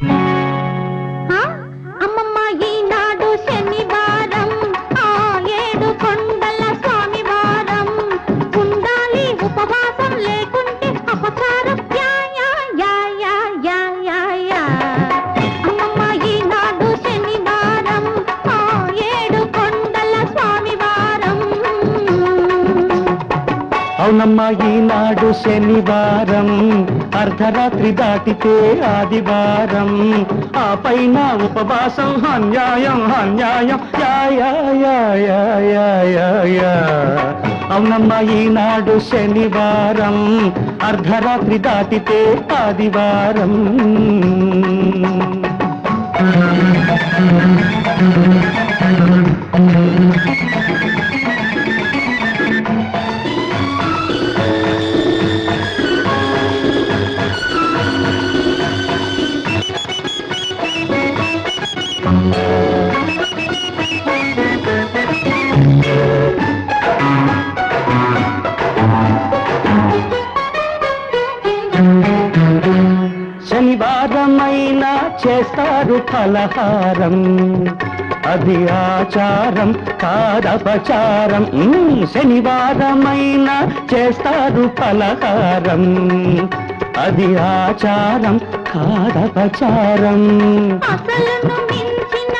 Bye. అవునమ్మ ఈనాడు శనివారం అర్ధరాత్రి దాటితే ఆదివారం ఆ పైన ఉపవాసం అన్యాయం అన్యాయం అవునమ్మ ఈనాడు శనివారం అర్ధరాత్రి దాటితే ఆదివారం చేస్తారు ఫలహారం. అది ఆచారం కాదపచారం. శనివారమైన చేస్తారు ఫలహారం. అది ఆచారం కాదపచారం. అసలును మించిన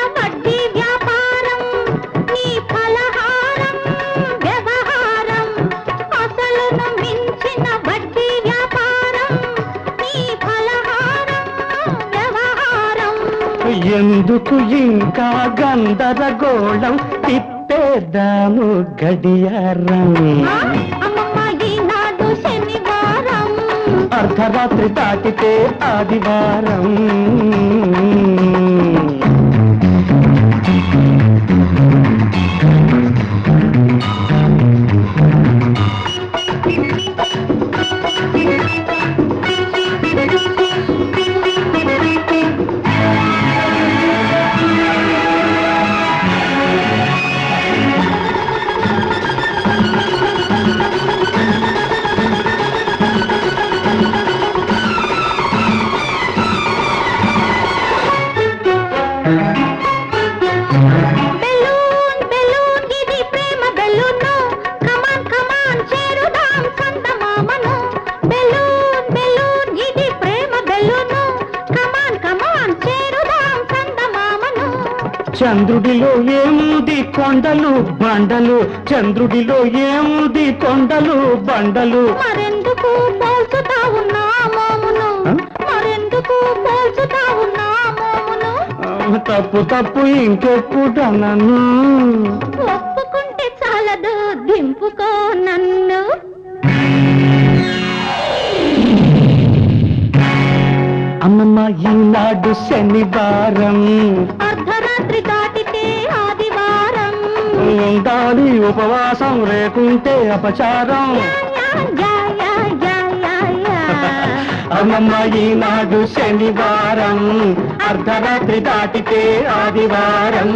ఎందుకు ఇంకా గందరగోళం? తిప్పేద్దాము గడియారం. అర్ధరాత్రి దాటితే ఆదివారం. చంద్రుడిలో ఏముంది కొండలు? బండలు. చంద్రుడిలో ఏముంది కొండలు? బండలు. మరెందుకు పోల్చుతా ఉన్నా మోమును? మరెందుకు పోల్చుతా ఉన్నా మోమును? తప్పు తప్పు ఇంకెప్పుడనను ఒప్పుకుంటే చాలదు దింపుకో నన్ను. అమ్మమ్మ ఈనాడు శనివారం. ఉండాలి ఉపవాసం లేకుంటే అపచారం. యా, అమ్మమ్మ ఈనాడు శనివారం అర్ధరాత్రి దాటితే ఆదివారం.